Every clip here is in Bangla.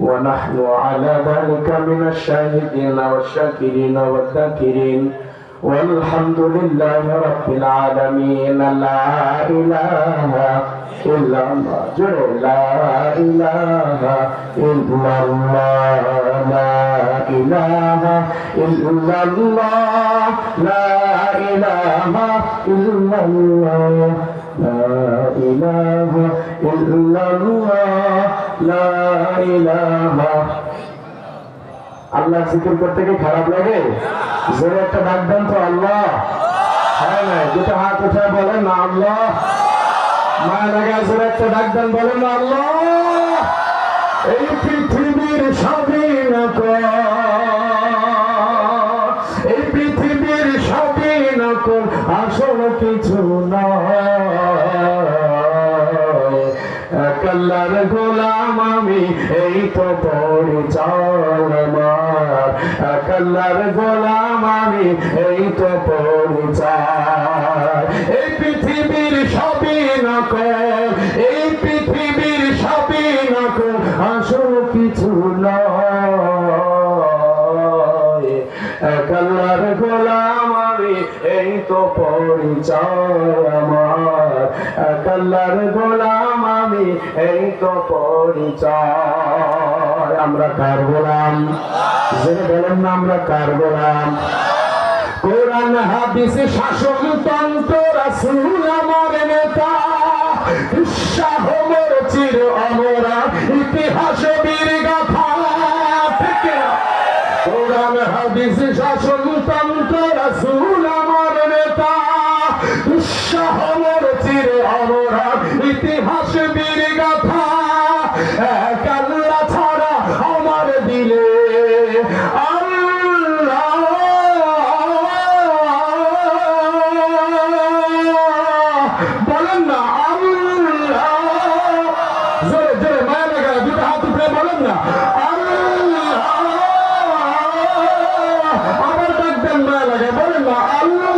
ونحن على ذلك من الشاهدين والشاكرين والذاكرين. والحمد لله رب العالمين. لا إله إلا الله. لا إله إلا الله. لا إله إلا الله. لا إله إلا الله. لا إله إلا الله. আল্লাহ জিকির করতে কি খারাপ লাগে? জোরে একটা ডাক তো, আল্লাহ। হ্যাঁ না দুটো হাত উঠে বলেন না, আল্লাহ। মায়া লাগে জোরে একটা বলেন না, আল্লাহ। এই পৃথিবীর এই পৃথিবীর আসল কিছু নয়। কাল্লার গোলাম আমি এই তো পরিচয় আমার কাল্লার গোলাম আমি এই তো পরিচয় এই পৃথিবীর সবই নকল, এই পৃথিবীর সবই নকল। আসল কিছু নয়। তো পরিচয় আমার। কাল্লার গোলাম আমি, এই তো পরিচয়। আমরা কার গোলাম? যে বলেন না আমরা কার গোলাম? কোরআন, হাদিস শাসন তন্ত্র, রাসূল, আমার নেতা। উৎসাহ মোর চির অমরা, ইতিহাস, বীর গাথা। কোরআন, হাদিস শাসন আল্লাহ! আবার ডাক দেন মায়া বলেন না, আল্লাহ!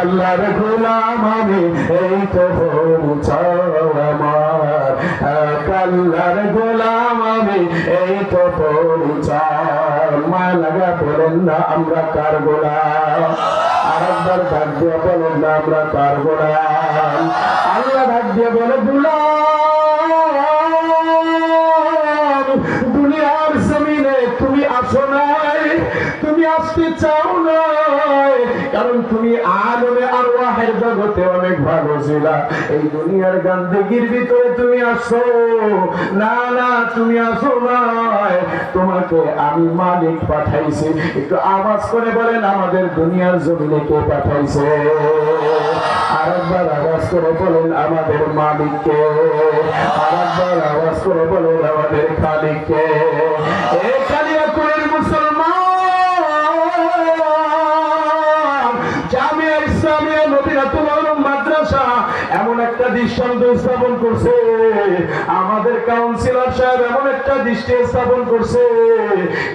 আল্লাহ গোলাম আমি তো আমার। কাল্লার গোলাম আমি তো পরিচয় মায়া লাগা, বলেন না, আমরা কার গোলাম? আরেকবার ডাক দিয়ে বলেন না, আমরা কার না। আল্লাহ ডাক দিয়ে বলে গোলাম দুনিয়ার জমিনে তুমি আসো নাই, তুমি আসতে চাও নাই, কারণ তুমি আলমে আরওয়াহের জগতে অনেক ভালো ছিলা এই দুনিয়ার গান্ধীগির ভিতরে তুমি আসো। না না, তুমি আসো নাই তোমাকে আমি মালিক পাঠাইছি। একটু আওয়াজ করে বলেন আমাদের দুনিয়ার জমিনে কে পাঠাইছে? আরেকবার আওয়াজ করে বলেন আমাদের মালিককে। আরেকবার আওয়াজ করে বলেন আমাদের খালিককে। স্থাপন করছে। আমাদের কাউন্সিলর সাহেব এমন একটা দৃষ্টি স্থাপন করছে।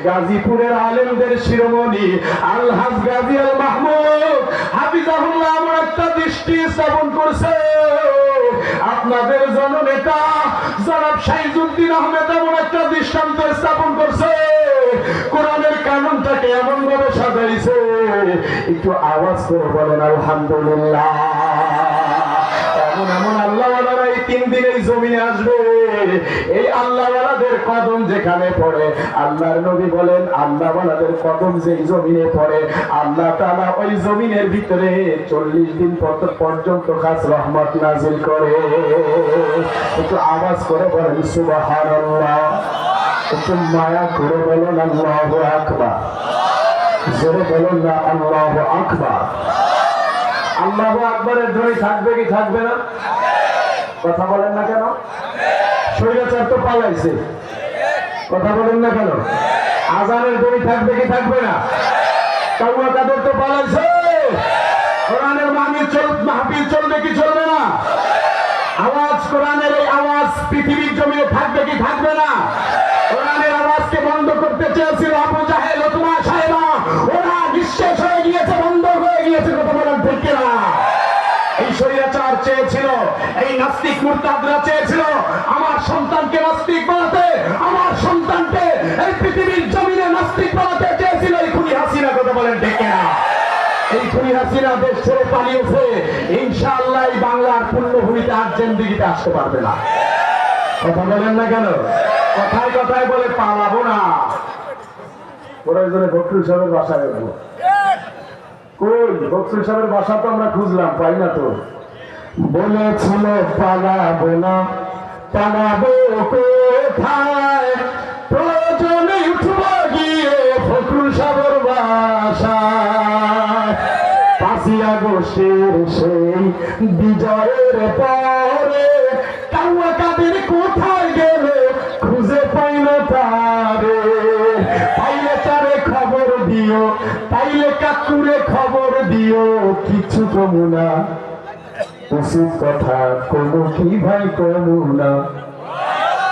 গাজীপুরের আলেমদের শিরোমণি আলহাজ গাজী আল মাহমুদ, হাফিজাহুল্লাহ এমন একটা দৃষ্টি স্থাপন করছে। আপনাদের জননেতা জনাব শাহিজুদ্দিন আহমেদ এমন একটা দৃষ্টান্ত স্থাপন করছে। কোরআনের কানুনটাকে এমন ভাবে সাজাইছে। একটু আওয়াজ করে বলেন, আলহামদুলিল্লাহ। এমন এমন আল্লাহওয়ালারা এই তিন দিন এই জমিনে আসবে। এই আল্লাহওয়ালাদের কদম যেখানে পড়ে, আল্লাহর নবী বলেন, আল্লাহওয়ালাদের কদম যে জমিনে পড়ে, আল্লাহ তাআলা ওই জমিনের ভিতরে চল্লিশ দিন পর্যন্ত খাস রহমত নাজিল করে। একটু আওয়াজ করে বলেন, সুবহানাল্লাহ। একটু মায়া করে বলেন, আল্লাহু আকবার। জোরে বলেন না আল্লাহু আকবার। আল্লাহু আকবরের ধ্বনি থাকবে কি থাকবে না? কথা বলেন না কেন? স্বৈরাচার তো পালাইছে। কথা বলেন না কেন? আজানের ধ্বনি থাকবে কি থাকবে না? কাউয়া কাদের তো পালাইছে? কোরআনের চল, মাহফিল চলবে কি চলবে না? আওয়াজ, কোরআনের এই আওয়াজ পৃথিবীর জমিনে থাকবে কি থাকবে না? কোরআনের আওয়াজকে বন্ধ করতে চেয়েছিল আবু জাহেল, ওতুমা সাহেবা। ওরা নিঃশেষ হয়ে কথা বলেন ঠিক কিনা? এই স্বৈরাচার চেয়েছিল, এই নাস্তিক মুরতাদরা চেয়েছিল, আমার সন্তানকে নাস্তিক বানাতে, আমার সন্তানকে এই পৃথিবীর জমিনে নাস্তিক বানাতে চেয়েছিল এই খুনি হাসিনা, কথা বলেন ঠিক কিনা? এই খুনি হাসিনা দেশ ছেড়ে পালিয়েছে, ইনশাআল্লাহ এই বাংলার পূর্ণভূমিতে আর আসতে পারবে না কথা বলেন না কেন কথায় কথায় বলে পালাবো না প্রয়োজনে ফখরুল সাহেবের বাসায় যাব কই? ফখরুল সাহেবের বাসা তো আমরা খুঁজলাম, পাই না তো। বলেছিল, পালাবো না, পালাবো কোথায়? প্রয়োজনে উঠবো গিয়ে ফখরুল সাহেবের বাসায়। পাঁচই আগস্টের সেই বিজয়ের পরে কাকুরে খবর দিও, কিছু কমু না। কথা কোনো কি ভাই কমু না।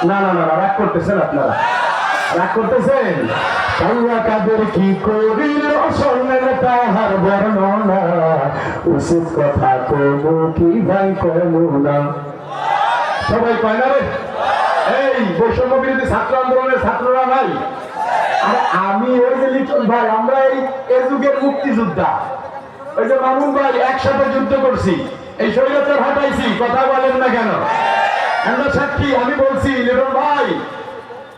না না রাগ করতেছেন আপনারা। রাগ করতেছেন? কাউয়া কাদের কি করিল? স্বর্ণের তাহার বর্ণনা। উচিত কথা কমু কি ভাই কমু না। সবাই কয় না রে? এই বৈষম্য বিরোধী ছাত্র আন্দোলনের ছাত্ররা নাই। আমি ওই যে লিটন ভাই আমরা এই যুগের মুক্তিযোদ্ধা। ওই যে মামুন ভাই একসাথে যুদ্ধ করছি। এই শরীরতে হাঁটাইছি কথা বলেন না কেন? আমরা সাক্ষী আমি বলছি লিটন ভাই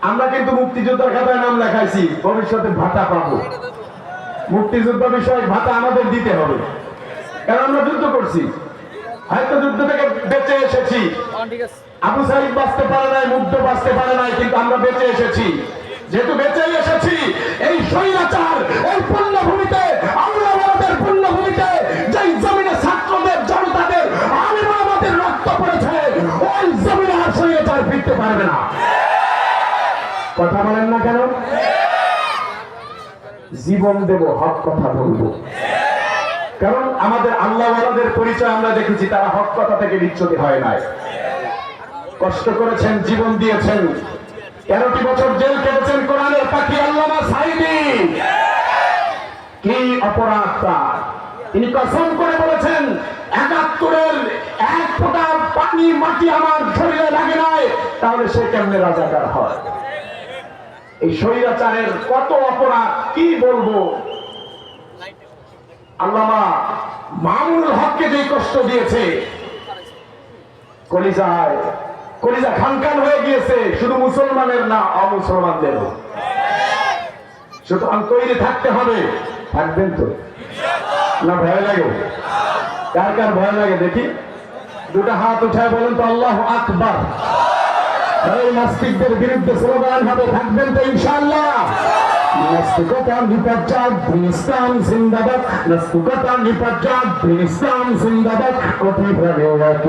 আমরা কিন্তু মুক্তিযোদ্ধার খাতায় নাম লেখাইছি ভবিষ্যতে ভাতা পাবো। মুক্তিযুদ্ধ বিষয়ক ভাতা আমাদের দিতে হবে। কারণ আমরা যুদ্ধ করছি? হয়তো যুদ্ধ থেকে বেঁচে এসেছি। আবু সাহিদ বাঁচতে পারে নাই মুগ্ধ বাঁচতে পারে নাই কিন্তু আমরা বেঁচে এসেছি। যেহেতু বেঁচে এসেছি, এই স্বৈরাচার, এই পুণ্যভূমিতে আমরা আমাদের যেই জমিনে ছাত্রদের, জনতাদের আমাদের রক্ত পড়েছে, ওই জমিনে আর স্বৈরাচার ফিরতে পারবে না। কথা বলেন না কেন? জীবন দেব, হক কথা বলব। কারণ আমাদের পরিচয় আমরা দেখেছি, তারা হক কথা থেকে বিচ্ছুতি হয় নাই। কষ্ট করেছেন, জীবন দিয়েছেন। তেরোটি বছর জেল কেটেছেন কোরআনের পাখি আল্লামা সাইদি। কি অপরাধ তার? তিনি কসম করে বলেছেন, একাত্তরের এক ফোঁটা পানি, মাটি আমার শরীরে লাগে নাই, তাহলে সে কেমনে রাজাকার হয়? এই স্বৈরাচারের কত অপরাধ, কি বলব? আল্লামা মামুনুল হককে যে কষ্ট দিয়েছে, কলিজায় কলিজা খানখান হয়ে গিয়েছে। শুধু মুসলমানের না অমুসলমানদের সুতরাং তৈরি থাকতে হবে। থাকবেন তো? না, ভয় লাগে? কার কার ভয় লাগে দেখি? দুটা হাত উঠায় বলেন তো, আল্লাহ আকবার। এই নাস্তিকদের বিরুদ্ধে স্লোগান হবে, থাকবেন তো ইনশাআল্লাহ। নাস্তিকতা নিপাচার ইসলাম জিন্দাবাদ। নাস্তিকতা নিপাচার ইসলাম জিন্দাবাদ। কোটি আওয়াজ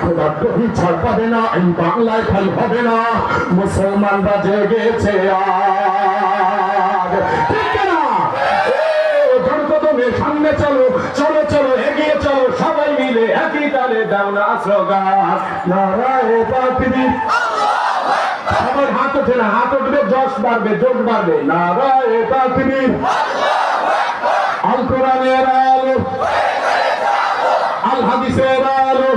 খোদা কবি ছাড় না, এই বাংলায় খালি হবে না। মুসলমানরা জেগেছে সামনে চলো চলো চলো, এগিয়ে চলো, সবাই মিলে একই তালে দাও না স্লোগান নারায় সবার হাত ওঠে না, হাত উঠবে, যশ বাড়বে যোগ বাড়বে। নারায় তাকবীর আল কোরআনের আল হাদিসের আলো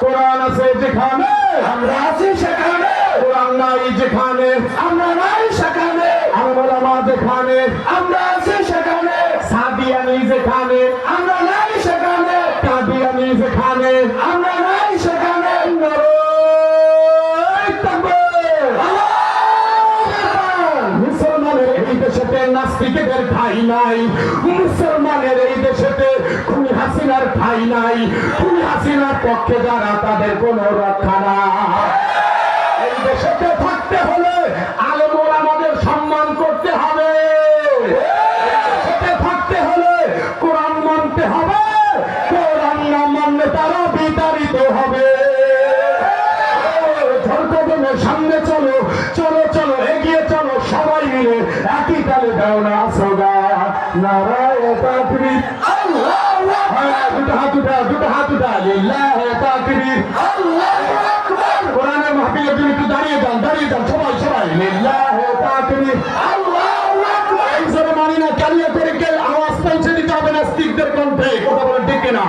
কোরআন আছে যেখানে? আমরা আছি সেখানে। কোরআন নাই যেখানে। আমরা নাই সেখানে। আমরা মা যেখানে। আমরা আছি সেখানে। সাদিয়ানি যেখানে। আমরা নাই সেখানে। কাদিয়ানি যেখানে। আমরা নাই সেখানে। মুসলমানের এই দেশেতে নাস্তিকদের ঠাই নাই। ঠাই নাই। খুনি হাসিনার পক্ষে যারা, তাদের কোনো রক্ষা নাই। এই দেশেতে থাকতে হলে আলেমোর আমাদের সম্মান করতে হবে। থাকতে হলে কোরআন মানতে হবে। কোরআন না মানলে তারা বিতাড়িত হবে। সামনে চলো চলো চলো, এগিয়ে চলো, সবাই মিলে একই তালে দাও না সোগা নারায় তাকবীর হ্যাঁ, দুটো হাত উঠা দুটো হাত উঠা কোরআনের মাহফিলের জন্য একটু দাঁড়িয়ে যান দাঁড়িয়ে যান সবাই সবাই। লিল্লাহ তাকবীর। এই জোরে মানি না দিতে হবে নাস্তিকদের কণ্ঠে। কথা বলেন ঠিক কিনা?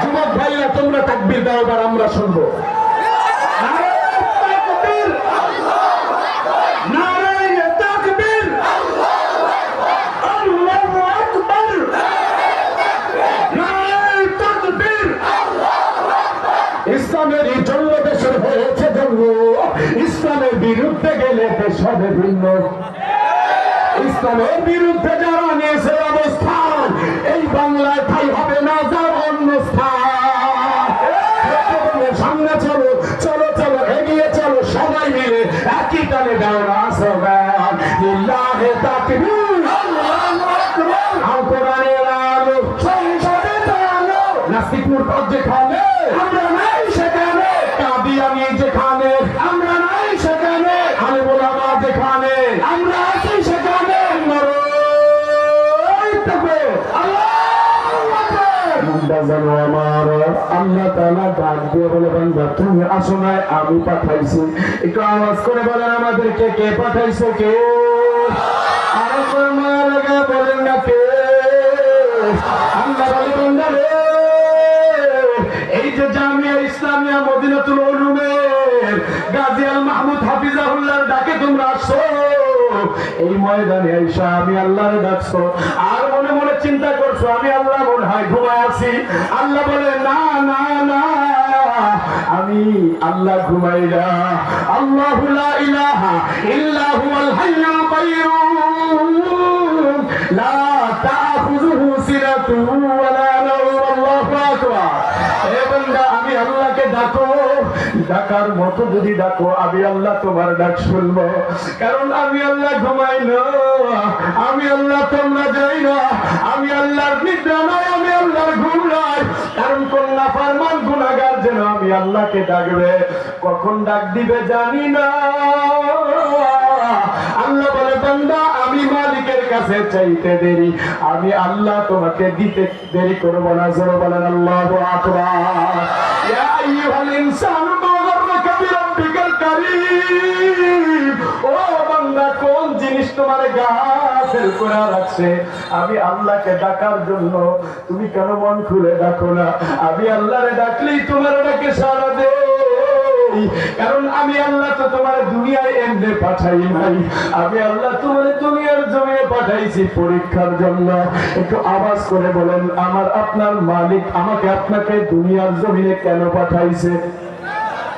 যুবক ভাইরা, তোমরা তাকবির দাও, এবার আমরা শুনব নারায়ে তাকবীর! নারায়ে তাকবীর! আল্লাহু আকবার! নারায়ে তাকবীর! ইসলামের জন্য দেশের হয়েছে জন্ম ইসলামের বিরুদ্ধে গেলে দেশ হবে ভিন্ন। ইসলামের বিরুদ্ধে যারা নিয়েছে অবস্থান এই বাংলায় ঠাই হবে না যার অন্য স্থান। সামনে চলো চলো চলো এগিয়ে চলো সবাই মিলে একই টানে দাও না সবাই তাকবীর। আল কোরআনের আলো। সংসদে আলো নাস্তিক মুরতাদ যেখানে বান্দা তুমি আসো নাই, আমি পাঠাইছি। একটু আওয়াজ করে বলেন আমাদেরকে, কে কে? বলেন না কে? এই যে জামিয়া ইসলামিয়া মদিনাতুল উলুমের গাজী আল মাহমুদ হাফিজাহুল্লাহর ডাকে তোমরা আসছো। এই ময়দানে আইসা আমি আল্লাহর ডাকছো। আর মনে মনে চিন্তা করছ, আমি আল্লাহ মনে হয় ঘুমায় আছি। আল্লাহ বলে, না না না আল্লাহ ঘুমাই না আল্লাহু লা ইলাহা কাইয়্যুম। লা তাখুযুহু ওয়ালা নাওম, আল্লাহু আকবার। বান্দা, আমি আল্লাহকে ডাকো। ডাকার মতো যদি ডাকো, আমি আল্লাহ তোমার ডাক শুনব। কারণ আমি আল্লাহ ঘুমাই না, আমি আল্লাহ তোমরা যাই না, আমি আল্লাহর নিদ্রা নয় আমি আল্লাহর ঘুম নয় যেন আমি আল্লাহকে ডাকবে। কখন ডাক দিবে জানি না। আল্লাহ বলে, বান্দা, আমি মালিকের কাছে চাইতে দেরি। আমি আল্লাহ তোমাকে দিতে দেরি করব না। জোরে বলেন, আল্লাহু ইয়া ইনসানু ও বান্দা কোন জিনিস তোমার গাছের করে রাখছে আমি আল্লাহকে ডাকার জন্য তুমি কেন মন খুলে ডাকো না? আমি আল্লাহরে ডাকলেই তোমার ডাকে সারা দে কারণ আমি আল্লাহ তো তোমার দুনিয়ায় এমনি পাঠাই নাই। আমি আল্লাহ তোমার দুনিয়ার জমিয়ে পাঠাইছি পরীক্ষার জন্য। একটু আওয়াজ করে বলেন, আমার আপনার মালিক আমাকে আপনাকে দুনিয়ার জমিনে কেন পাঠাইছে?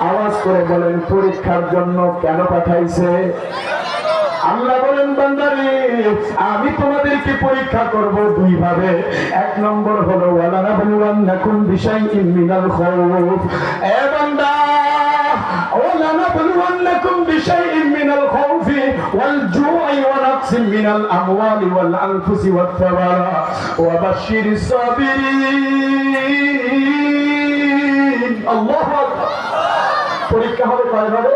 আওয়াজ করে বলেন, পরীক্ষার জন্য কেন পাঠাইছে? আল্লাহ বলেন, বান্দারে, আমি তোমাদেরকে পরীক্ষা করব দুই ভাবে এক নম্বর হলো ওয়ালা নাবলুওয়ান্নাকুম বিশাইইন মিনাল খাউফ এ বান্দা বিশাইইন মিনাল ওয়াল জু'i ওয়া মিনাল ওয়াল ওয়াত ওয়া আল্লাহু আকবার। পরীক্ষা হবে কয় ভাবে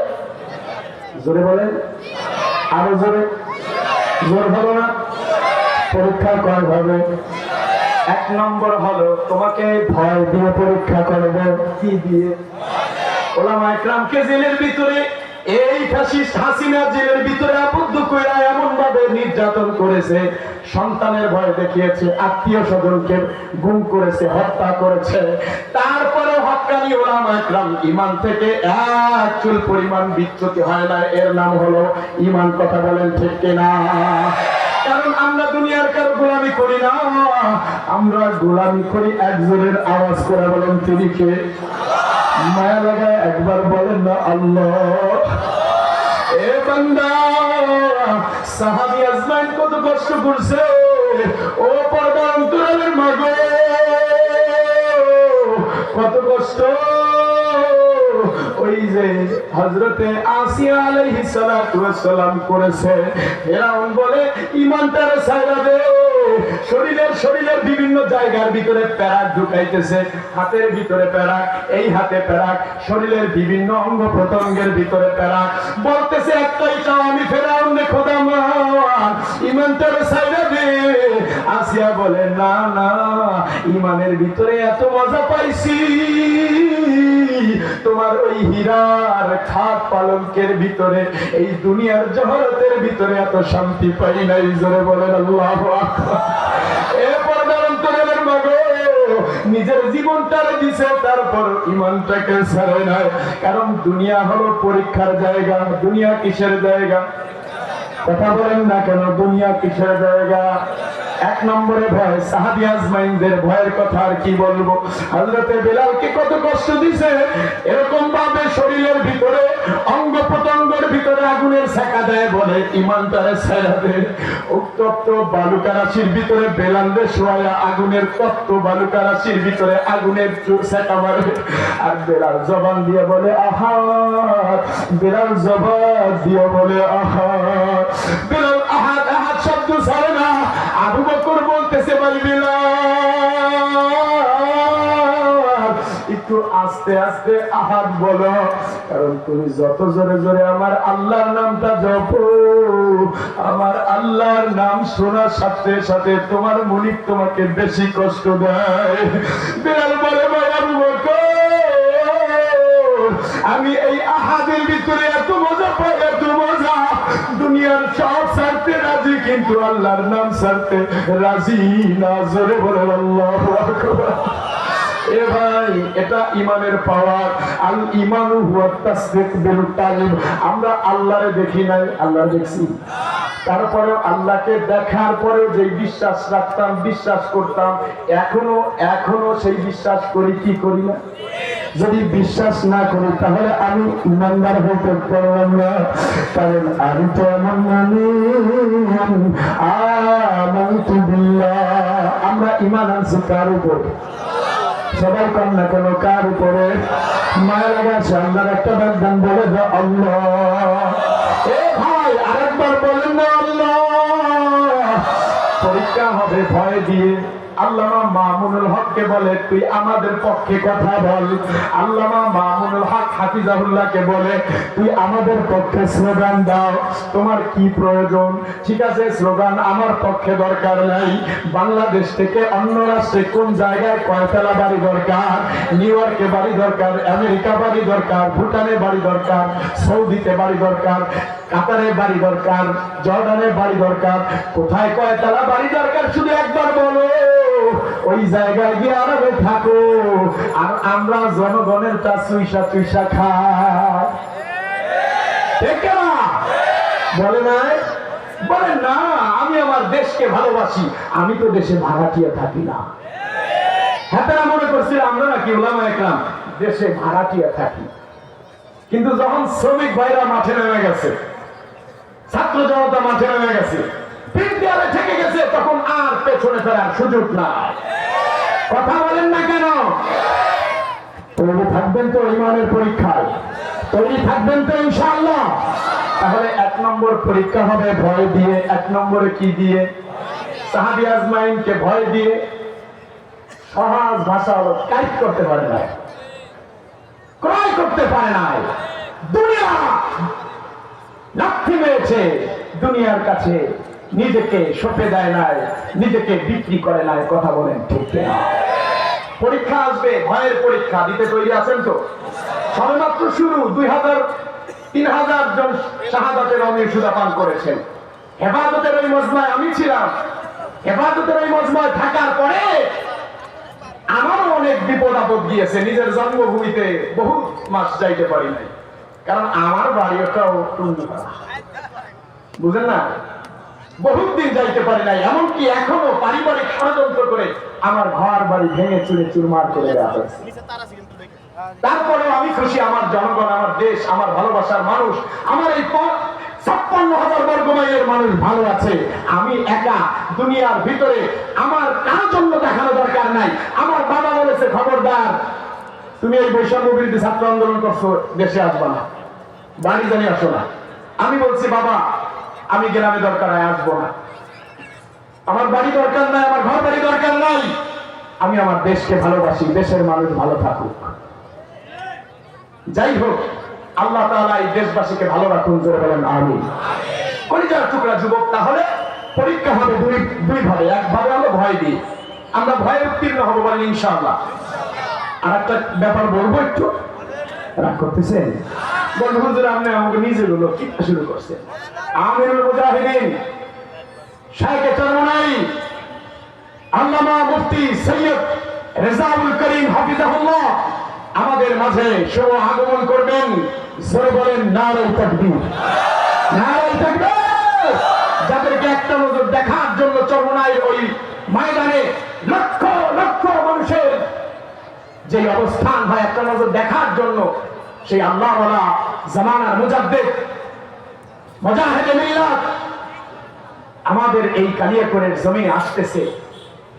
জোরে বলেন। আরও জোরে। জোর হলো না? পরীক্ষা কয় ভাবে। এক নম্বর হলো, তোমাকে ভয় দিয়ে পরীক্ষা করবে। কি দিয়ে? ওলামা একরামকে জেলের ভিতরে, এই ফ্যাসিস্ট হাসিনা জেলের ভিতরে আবদ্ধ কইরা এমন ভাবে নির্যাতন করেছে। সন্তানের ভয় দেখিয়েছে, আত্মীয় স্বজনকে গুম করেছে, হত্যা করেছে। তারপরে হকানি ওলামা একরাম, ইমান থেকে এক চুল পরিমাণ বিচ্যুতি হয় না। এর নাম হলো ইমান কথা বলেন ঠিক কিনা? কারণ আমরা দুনিয়ার কারও গোলামি করি না। আমরা গোলামি করি একজনের আওয়াজ করে বলেন তিনি কে? মায়া লাগায় একবার বলেন না আল্লাহ। এ বান্দা, সাহাবি আজমাইন কত কষ্ট করছে। ও পর্দা অন্তরালের মাগো। কত কষ্ট। ওই যে হজরতে আসিয়া আলাইহিস সালাম করেছে। এরা বলে ইমানটারে সাইরা দে। শরীরের শরীরের বিভিন্ন জায়গার ভিতরে প্যারাক ঢুকাইতেছে, হাতের ভিতরে প্যারাক, এই হাতে প্যারাক, শরীরের বিভিন্ন অঙ্গ প্রত্যঙ্গের ভিতরে প্যারাক। বলতেছে, একটাই চাও আমি ফেরাউন খোদা মান ইমানটারে দে। আসিয়া বলে, না না, ইমানের ভিতরে এত মজা পাইছি। তোমার ওই হীরার খাট পালঙ্কের ভিতরে, এই দুনিয়ার জহরতের ভিতরে এত শান্তি পাই নাই, জোরে বলেন আল্লাহ নিজের জীবনটারে দিছে তারপর ইমানটাকে ছাড়ে নাই। কারণ দুনিয়া হলো পরীক্ষার জায়গা, দুনিয়া কিসের জায়গা? কথা বলেন না কেন, দুনিয়া কিসের জায়গা? এক নম্বরে ভয়, সাহাবি আজমাইনদের ভয়ের কথা আর কি বলব? হজরতে বেলালকে কত কষ্ট দিছে? এরকম ভাবে শরীরের ভিতরে অঙ্গ প্রত্যঙ্গের ভিতরে আগুনের ছেঁকা দেয় বলে ইমানটারে ছেড়া দেয় উত্তপ্ত বালুকা রাশির ভিতরে বেলালদের শোয়া আগুনের তত্ত্ব বালুকা রাশির ভিতরে আগুনের ছেঁকা মারে। আর বেলাল জবান দিয়ে বলে, আহা! বেলাল জবান দিয়ে বলে, আহা! বেলাল আহা আহাদ শব্দ ছাড়ে না। আবু বকর বলতেছে বল বেলাল, একটু আস্তে আস্তে আহাদ বলো, কারণ তুমি যত জোরে জোরে আমার আল্লাহর নামটা জপো, আমার আল্লাহর নাম শোনার সাথে সাথে তোমার মনিক তোমাকে বেশি কষ্ট দেয়। বেলাল বলে আবু আমি এই আহাদের ভিতরে এত মজা পাই, এত মজা দুনিয়ার সব ছাড়তে রাজি, কিন্তু আল্লাহর নাম ছাড়তে রাজি না। জোরে বলে আল্লাহ এ ভাই, এটা ইমানের পাওয়ার। আল ইমানু হুয়া তাসদিক বিল আমরা আল্লাহরে দেখি নাই আল্লাহ দেখছি। তারপরে আল্লাহকে দেখার পরে যে বিশ্বাস রাখতাম, বিশ্বাস করতাম, এখনও এখনও সেই বিশ্বাস করি, কি করি না? যদি বিশ্বাস না করি, তাহলে আমি ইমানদার হতে পারলাম না। কারণ আমি তো এমন বিল্লাহ। আমরা ইমান আনছি কার উপর? সবাই কম না কেন, কার উপরে? মায়ের কাছে আল্লাহর একটা বাগদান বলে আল্লাহ। এ আরেকবার বলেন না পরীক্ষা হবে, ভয় দিয়ে। আল্লামা মামুনুল হককে বলে, তুই আমাদের পক্ষে কথা বল। আল্লামা মামুনুল হক হাফিজাহুল্লাহকে বলে, তুই আমাদের পক্ষে স্লোগান দাও। তোমার কি প্রয়োজন? ঠিক আছে, স্লোগান আমার পক্ষে দরকার নাই। বাংলাদেশ থেকে অন্য রাষ্ট্রে কোন জায়গায় কয়তলা বাড়ি দরকার? নিউ ইয়র্কে বাড়ি দরকার। আমেরিকা বাড়ি দরকার। ভুটানে বাড়ি দরকার। সৌদিতে বাড়ি দরকার। কাতারে বাড়ি দরকার। জর্ডানে বাড়ি দরকার। কোথায় কয়তলা বাড়ি দরকার? শুধু একবার বলো। ওই জায়গায় গিয়ে আরামে থাকো। আর আমরা জনগণের তা চুইসা চুইসা খাই? বলে নাই? বলে না, আমি আমার দেশকে ভালোবাসি। আমি তো দেশে ভাড়াটিয়া থাকি না। হ্যাঁ তারা মনে করছিল আমরা নাকি ওলামা একরাম, দেশে ভাড়াটিয়া থাকি। কিন্তু যখন শ্রমিক ভাইরা মাঠে নেমে গেছে, ছাত্র জনতা মাঠে নেমে গেছে পিঠ দেয়ালে ঠেকে গেছে, তখন আর পেছনে ফেরার সুযোগ নাই। কথা বলেন না কেন? তৈরি থাকবেন তো ইমানের পরীক্ষায়। তৈরি থাকবেন তো ইনশাআল্লাহ। তাহলে এক নম্বর পরীক্ষা হবে ভয় দিয়ে, এক নম্বরে কি দিয়ে? সাহাবি আজমাইনকে ভয় দিয়ে। সহজ ভাষা হলো টাইপ করতে পারে না ক্রয় করতে পারে নাই। দুনিয়া লাথি মেরেছে, দুনিয়ার কাছে। নিজেকে সঁপে দেয় নাই, নিজেকে বিক্রি করে নাই, কথা বলেন ঠিক পরীক্ষা আসবে, ভয়ের পরীক্ষা, দিতে তৈরি আছেন তো? সবেমাত্র শুরু, দুই হাজার, তিন হাজার জন শাহাদাতের সুদা পান করেছেন। হেফাজতের ওই মজমায় আমি ছিলাম। হেফাজতের ওই মজমায় থাকার পরে আমারও অনেক বিপদ আপদ গিয়েছে, নিজের জন্মভূমিতে বহু মাস যাইতে পারি নাই। কারণ আমার বাড়িটাও টুন্ডুপাড়া বুঝেন না? বহুত দিন যাইতে পারি নাই, এমনকি এখনও পারিবারিক ষড়যন্ত্র করে আমার ঘর বাড়ি ভেঙে চুরে চুরমার করে দেওয়া তারপরে আমি খুশি, আমার জনগণ, আমার দেশ, আমার ভালোবাসার মানুষ, আমার এই প- ছাপ্পান্ন হাজার বর্গ মাইলের মানুষ ভালো আছে। আমি একা দুনিয়ার ভিতরে আমার কারোর জন্য দেখানো দরকার নাই। আমার বাবা বলেছে, খবরদার, তুমি এই বৈষম্য বিরোধী ছাত্র আন্দোলন করছ, দেশে আসবা না। বাড়ি জানি আসো না। আমি বলছি, বাবা আমি গ্রামে দরকার হয় আসব না। আমার বাড়ি দরকার নাই, আমার ঘর বাড়ি দরকার নাই। আমি আমার দেশকে ভালোবাসি, দেশের মানুষ ভালো থাকুক। যাই হোক, আল্লাহ তাআলা এই দেশবাসীকে ভালো রাখুন জোরে বলেন, আমিন। কলিজার টুকরা যুবক, তাহলে পরীক্ষা হবে দুই দুই ভাবে এক ভাবে হলো ভয় দিই আমরা ভয়ে উত্তীর্ণ হব বলেন, ইনশাআল্লাহ। আর একটা ব্যাপার বলব একটু। রাগ করতেছেন? বলব হুজুর, আপনি আমাকে নিজে গুলো কি শুরু করছেন? আমাদের মাঝে শুভ আগমন করবেন। জোরে বলেন নারাই তাকবীর। যাদেরকে একটা নজর দেখার জন্য চরমনাই ওই ময়দানে লক্ষ লক্ষ মানুষের যে অবস্থান হয়, একটা নজর দেখার জন্য সেই আল্লাহ জামানার মুজাদ্দেদ আমাদের এই কালিয়াপুরের জমিনে আসতেছে।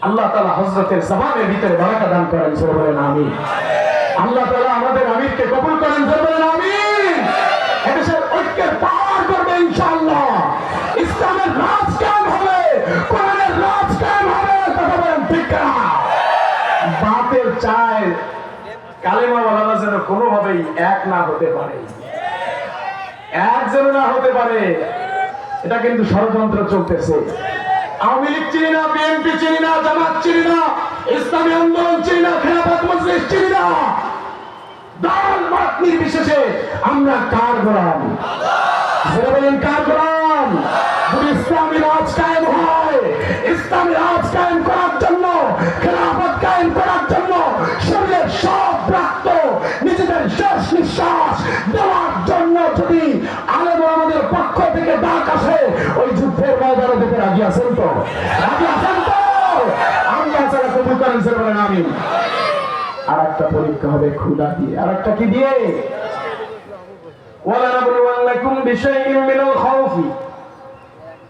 আল্লাহ তালা হজরতের জবানের ভিতরে বারাকা দান করেন, জোরে বলেন, আমিন। আল্লাহ তালা আমাদের আমিরকে কবুল করেন, জোরে বলেন যেন কোনোভাবেই এক না হতে পারে। এক যেন না হতে পারে। এটা কিন্তু ষড়যন্ত্র চলতেছে। আওয়ামী লীগ চিনি না, বিএনপি চিনি না, জামাত চিনি না, ইসলামী আন্দোলন চিনি না, খেলাফত মজলিস চিনি না। দল মত নির্বিশেষে আমরা কার গোলাম? বলেন, কার গোলাম? যদি ইসলামী রাজ কায়েম হয়, ইসলামী রাজ কায়েম করার জন্য, খেলাফত কায়েম করার জন্য, শরীরের সব রক্ত নিজেদের শেষ নিঃশ্বাস দেওয়ার জন্য যদি আলেম আমাদের পক্ষ থেকে ডাক আসে ওই যুদ্ধের ময়দানে দিতে রাজি আছেন তো রাজি আছেন তো আমরা যারা কবুল করেন সে বলেন আমি আর একটা পরীক্ষা হবে ক্ষুদা দিয়ে আর একটা কি দিয়ে ولنبلونكم بشيء من الخوف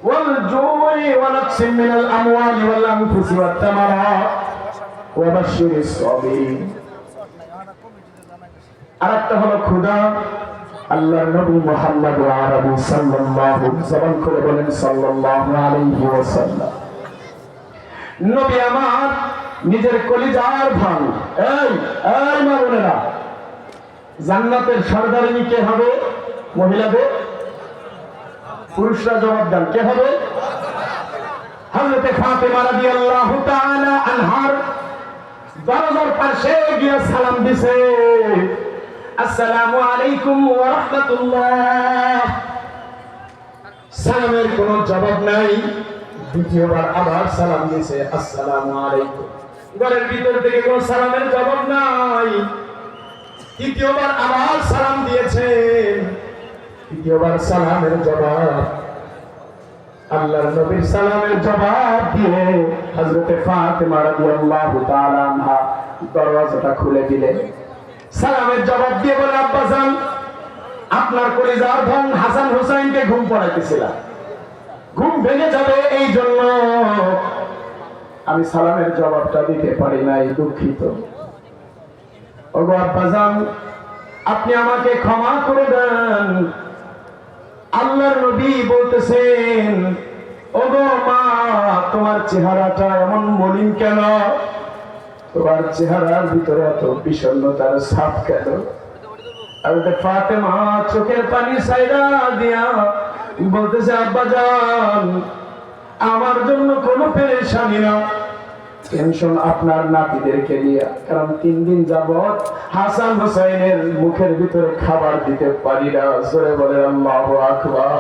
والجوع ونقص من الأموال والأنفس والثمرات وبشر الصابرين আরেকটা হলো ক্ষুদা আল্লাহর নবী মুহাম্মদ আরবি সাল্লাল্লাহু জবান করে বলেন সাল্লাল্লাহু আলাইহি ওয়াসাল্লাম, নবী আমার নিজের কলিজার ভান। এই এই মা বোনেরা, জান্নাতের সর্দারিনী কে হবে? মহিলাদের পুরুষরা জবাব দেন, কে হবে? হযরতে ফাতেমা রাদিয়াল্লাহু তাআলা আনহার দরজার পাশে গিয়ে সালাম দিছে। আসসালামু আলাইকুম ওয়া রাহমাতুল্লাহ। সালামের কোনো জবাব নাই। দ্বিতীয়বার আবার সালাম দিয়েছে, আসসালামু আলাইকুম। ঘরের ভিতর থেকে কোনো সালামের জবাব নাই। তৃতীয়বার আবার সালাম দিয়েছে। তৃতীয়বার সালামের জবাব। আল্লাহর নবীর সালামের জবাব দিয়ে হযরতে ফাতেমা রাদিয়াল্লাহু তাআলা আনহা দরওয়াজাটা খুলে দিলেন। সালামের জবাব দিয়ে বলে আব্বাজান আপনার কলিজার ধন হাসান হোসেনকে ঘুম পড়াইতেছিলাম। ঘুম ভেঙে যাবে এই জন্য আমি সালামের জবাবটা দিতে পারি নাই, দুঃখিত। আপনি আমাকে ক্ষমা করে দেন। আল্লাহর নবী বলতেছেন, ওগো মা, তোমার চেহারাটা এমন মলিন কেন? তোমার চেহারার ভিতরে এত কেন? আর চোখের পানি সাইরা দিয়া বলতেছে, আব্বা যান আমার জন্য কোনো পেরেশানি না। টেনশন আপনার নাতিদেরকে নিয়ে, কারণ তিন দিন যাবত হাসান হোসেনের মুখের ভিতরে খাবার দিতে পারি না। জোরে বলে আল্লাহ আকবার।